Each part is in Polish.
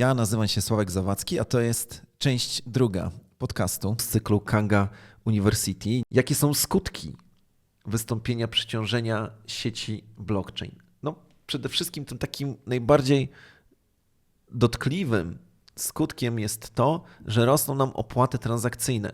Ja nazywam się Sławek Zawadzki, a to jest część druga podcastu z cyklu Kanga University. Jakie są skutki wystąpienia przeciążenia sieci blockchain? No, przede wszystkim tym takim najbardziej dotkliwym skutkiem jest to, że rosną nam opłaty transakcyjne.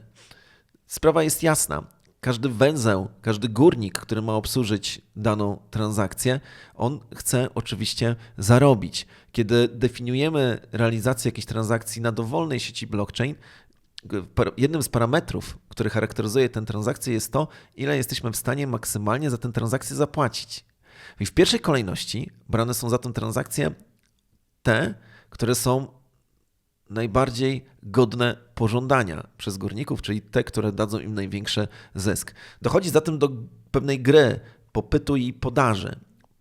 Sprawa jest jasna. Każdy węzeł, każdy górnik, który ma obsłużyć daną transakcję, on chce oczywiście zarobić. Kiedy definiujemy realizację jakiejś transakcji na dowolnej sieci blockchain, jednym z parametrów, który charakteryzuje tę transakcję, jest to, ile jesteśmy w stanie maksymalnie za tę transakcję zapłacić. I w pierwszej kolejności brane są za tę transakcję te, które są najbardziej godne pożądania przez górników, czyli te, które dadzą im największy zysk. Dochodzi zatem do pewnej gry popytu i podaży.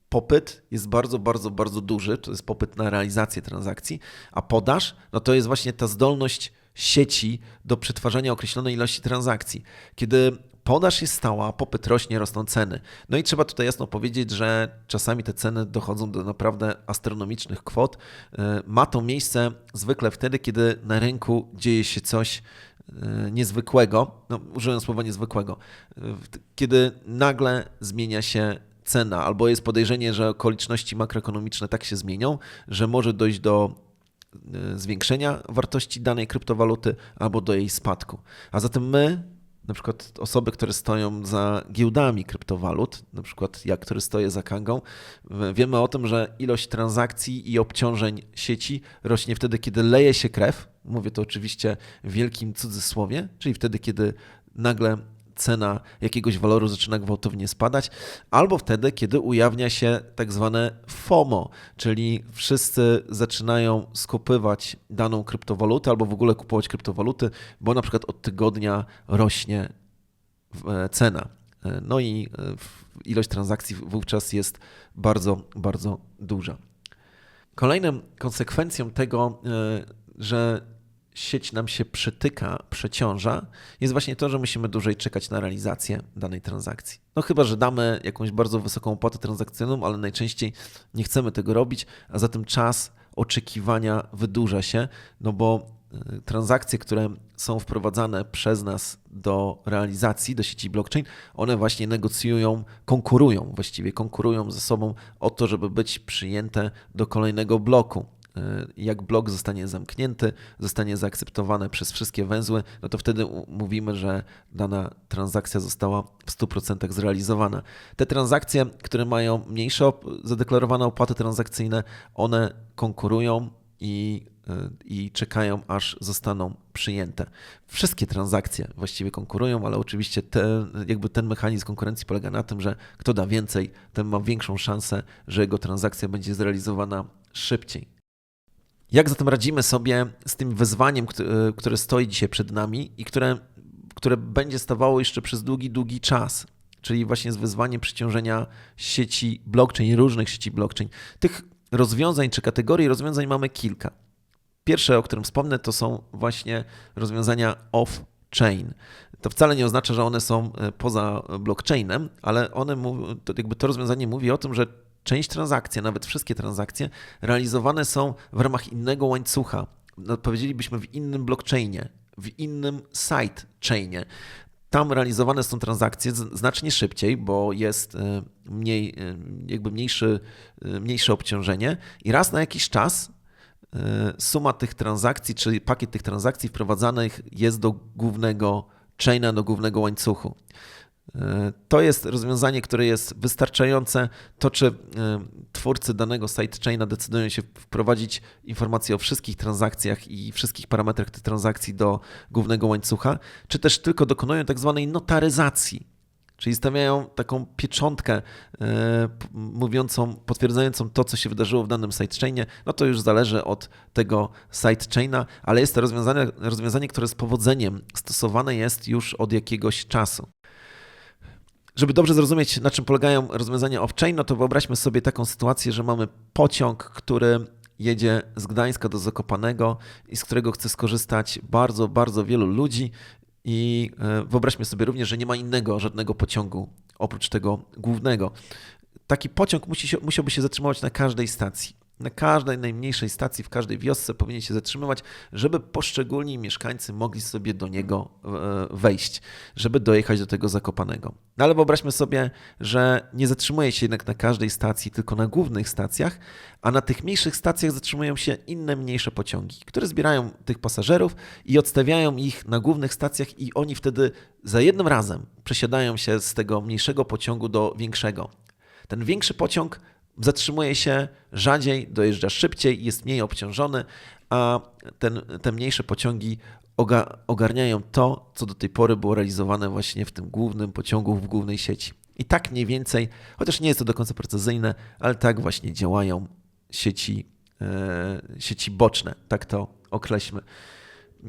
Popyt jest bardzo, bardzo, bardzo duży, to jest popyt na realizację transakcji, a podaż no to jest właśnie ta zdolność sieci do przetwarzania określonej ilości transakcji. Kiedy podaż jest stała, popyt rośnie, rosną ceny. No i trzeba tutaj jasno powiedzieć, że czasami te ceny dochodzą do naprawdę astronomicznych kwot. E, ma to miejsce zwykle wtedy, kiedy na rynku dzieje się coś e, niezwykłego, no, użyłem słowa niezwykłego, e, kiedy nagle zmienia się cena, albo jest podejrzenie, że okoliczności makroekonomiczne tak się zmienią, że może dojść do zwiększenia wartości danej kryptowaluty albo do jej spadku. A zatem my na przykład osoby, które stoją za giełdami kryptowalut, na przykład ja, który stoję za Kangą, wiemy o tym, że ilość transakcji i obciążeń sieci rośnie wtedy, kiedy leje się krew. Mówię to oczywiście w wielkim cudzysłowie, czyli wtedy, kiedy nagle cena jakiegoś waloru zaczyna gwałtownie spadać, albo wtedy, kiedy ujawnia się tak zwane FOMO, czyli wszyscy zaczynają skopywać daną kryptowalutę albo w ogóle kupować kryptowaluty, bo na przykład od tygodnia rośnie e, cena. E, no i e, ilość transakcji wówczas jest bardzo, bardzo duża. Kolejną konsekwencją tego, że sieć nam się przytyka, przeciąża, jest właśnie to, że musimy dłużej czekać na realizację danej transakcji. No chyba, że damy jakąś bardzo wysoką opłatę transakcyjną, ale najczęściej nie chcemy tego robić, a zatem czas oczekiwania wydłuża się, no bo y, transakcje, które są wprowadzane przez nas do realizacji, do sieci blockchain, one właśnie negocjują, konkurują, właściwie konkurują ze sobą o to, żeby być przyjęte do kolejnego bloku. E, jak blok zostanie zamknięty, zostanie zaakceptowany przez wszystkie węzły, no to wtedy mówimy, że dana transakcja została w 100% zrealizowana. Te transakcje, które mają mniejsze zadeklarowane opłaty transakcyjne, one konkurują i, e, i czekają, aż zostaną przyjęte. Wszystkie transakcje właściwie konkurują, ale oczywiście te, jakby ten mechanizm konkurencji polega na tym, że kto da więcej, ten ma większą szansę, że jego transakcja będzie zrealizowana szybciej. Jak zatem radzimy sobie z tym wyzwaniem, które stoi dzisiaj przed nami i które, które będzie stawało jeszcze przez długi, długi czas? Czyli właśnie z wyzwaniem przyciążenia sieci blockchain, różnych sieci blockchain. Tych rozwiązań czy kategorii rozwiązań mamy kilka. Pierwsze, o którym wspomnę, to są właśnie rozwiązania off-chain. To wcale nie oznacza, że one są e, poza blockchainem, ale one, jakby to rozwiązanie mówi o tym, że część transakcji, nawet wszystkie transakcje, realizowane są w ramach innego łańcucha. No, powiedzielibyśmy w innym blockchainie, w innym sidechainie. Tam realizowane są transakcje znacznie szybciej, bo jest e, mniej, e, jakby mniejszy, e, mniejsze obciążenie i raz na jakiś czas suma tych transakcji, czyli pakiet tych transakcji wprowadzanych jest do głównego chaina, do głównego łańcuchu. To jest rozwiązanie, które jest wystarczające. To, czy e, twórcy danego sidechaina decydują się wprowadzić informacje o wszystkich transakcjach i wszystkich parametrach tych transakcji do głównego łańcucha, czy też tylko dokonują tak zwanej notaryzacji, czyli stawiają taką pieczątkę e, mówiącą, potwierdzającą to, co się wydarzyło w danym sidechainie, no to już zależy od tego sidechaina, ale jest to rozwiązanie, rozwiązanie, które z powodzeniem stosowane jest już od jakiegoś czasu. Żeby dobrze zrozumieć, na czym polegają rozwiązania off-chain, no to wyobraźmy sobie taką sytuację, że mamy pociąg, który jedzie z Gdańska do Zakopanego i z którego chce skorzystać bardzo, bardzo wielu ludzi. I e, wyobraźmy sobie również, że nie ma innego żadnego pociągu oprócz tego głównego. Taki pociąg musi się, musiałby się zatrzymać na każdej stacji. Na każdej najmniejszej stacji, w każdej wiosce powinien się zatrzymywać, żeby poszczególni mieszkańcy mogli sobie do niego e, wejść, żeby dojechać do tego Zakopanego. No ale wyobraźmy sobie, że nie zatrzymuje się jednak na każdej stacji, tylko na głównych stacjach, a na tych mniejszych stacjach zatrzymują się inne mniejsze pociągi, które zbierają tych pasażerów i odstawiają ich na głównych stacjach i oni wtedy za jednym razem przesiadają się z tego mniejszego pociągu do większego. Ten większy pociąg zatrzymuje się rzadziej, dojeżdża szybciej, jest mniej obciążony, a ten, te mniejsze pociągi ogarniają to, co do tej pory było realizowane właśnie w tym głównym pociągu, w głównej sieci. I tak mniej więcej, chociaż nie jest to do końca precyzyjne, ale tak właśnie działają sieci, e, sieci boczne, tak to określmy.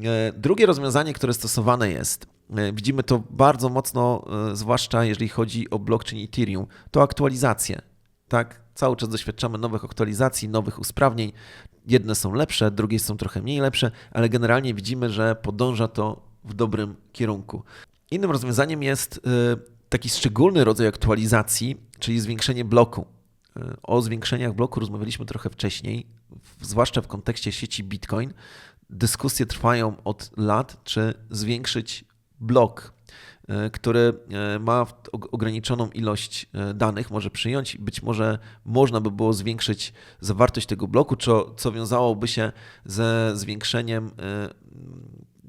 E, drugie rozwiązanie, które stosowane jest, e, widzimy to bardzo mocno, zwłaszcza jeżeli chodzi o blockchain Ethereum, to aktualizacje. Tak, cały czas doświadczamy nowych aktualizacji, nowych usprawnień. Jedne są lepsze, drugie są trochę mniej lepsze, ale generalnie widzimy, że podąża to w dobrym kierunku. Innym rozwiązaniem jest taki szczególny rodzaj aktualizacji, czyli zwiększenie bloku. O zwiększeniach bloku rozmawialiśmy trochę wcześniej, zwłaszcza w kontekście sieci Bitcoin. Dyskusje trwają od lat, czy zwiększyć blok, który e, ma ograniczoną ilość e, danych, może przyjąć. Być może można by było zwiększyć zawartość tego bloku, co, co wiązałoby się ze zwiększeniem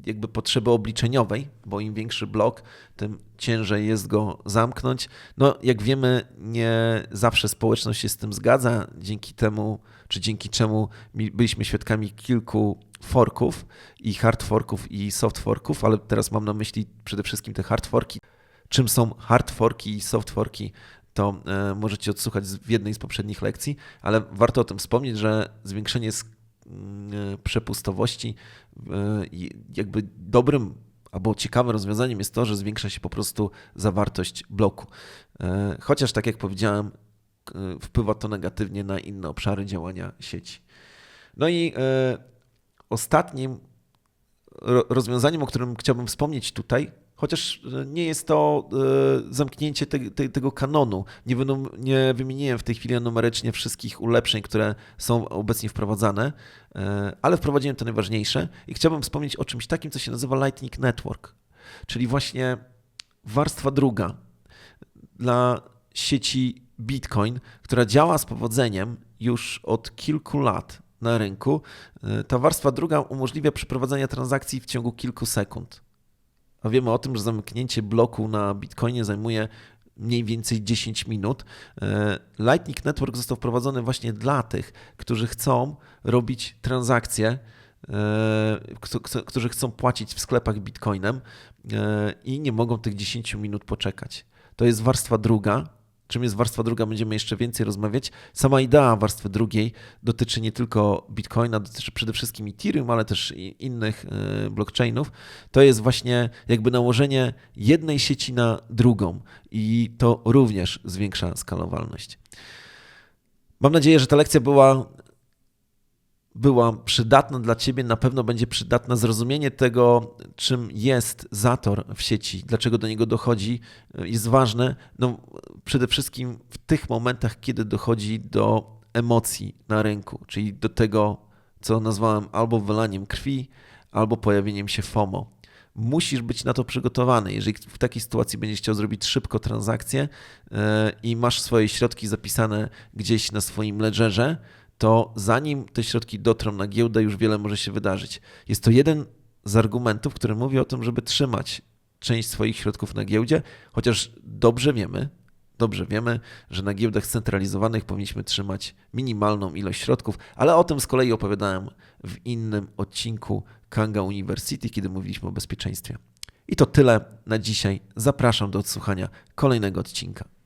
jakby potrzeby obliczeniowej, bo im większy blok, tym ciężej jest go zamknąć. No, jak wiemy, nie zawsze społeczność się z tym zgadza, dzięki temu, czy dzięki czemu byliśmy świadkami kilku forków i hard forków i soft forków, ale teraz mam na myśli przede wszystkim te hard forki. Czym są hard forki i soft forki, to e, możecie odsłuchać w jednej z poprzednich lekcji, ale warto o tym wspomnieć, że zwiększenie mm, przepustowości e, jakby dobrym albo ciekawym rozwiązaniem jest to, że zwiększa się po prostu zawartość bloku. E, chociaż tak jak powiedziałem, wpływa to negatywnie na inne obszary działania sieci. No i ostatnim rozwiązaniem, o którym chciałbym wspomnieć tutaj, chociaż nie jest to e, zamknięcie te, te, tego kanonu. Nie, nie wymieniłem w tej chwili numerycznie wszystkich ulepszeń, które są obecnie wprowadzane, e, ale wprowadziłem to najważniejsze i chciałbym wspomnieć o czymś takim, co się nazywa Lightning Network, czyli właśnie warstwa druga dla sieci Bitcoin, która działa z powodzeniem już od kilku lat na rynku. E, ta warstwa druga umożliwia przeprowadzenie transakcji w ciągu kilku sekund. A wiemy o tym, że zamknięcie bloku na Bitcoinie zajmuje mniej więcej 10 minut. E, Lightning Network został wprowadzony właśnie dla tych, którzy chcą robić transakcje, e, którzy chcą płacić w sklepach Bitcoinem i nie mogą tych 10 minut poczekać. To jest warstwa druga, Czym jest warstwa druga, będziemy jeszcze więcej rozmawiać. Sama idea warstwy drugiej dotyczy nie tylko Bitcoina, dotyczy przede wszystkim Ethereum, ale też innych e, blockchainów. To jest właśnie jakby nałożenie jednej sieci na drugą i to również zwiększa skalowalność. Mam nadzieję, że ta lekcja była była przydatna dla Ciebie, na pewno będzie przydatne zrozumienie tego, czym jest zator w sieci, dlaczego do niego dochodzi, jest ważne. No, przede wszystkim w tych momentach, kiedy dochodzi do emocji na rynku, czyli do tego, co nazwałem albo wylaniem krwi, albo pojawieniem się FOMO. Musisz być na to przygotowany. Jeżeli w takiej sytuacji będziesz chciał zrobić szybko transakcję e, i masz swoje środki zapisane gdzieś na swoim ledgerze, to zanim te środki dotrą na giełdę, już wiele może się wydarzyć. Jest to jeden z argumentów, który mówi o tym, żeby trzymać część swoich środków na giełdzie, chociaż dobrze wiemy, dobrze wiemy, że na giełdach scentralizowanych powinniśmy trzymać minimalną ilość środków, ale o tym z kolei opowiadałem w innym odcinku Kanga University, kiedy mówiliśmy o bezpieczeństwie. I to tyle na dzisiaj. Zapraszam do odsłuchania kolejnego odcinka.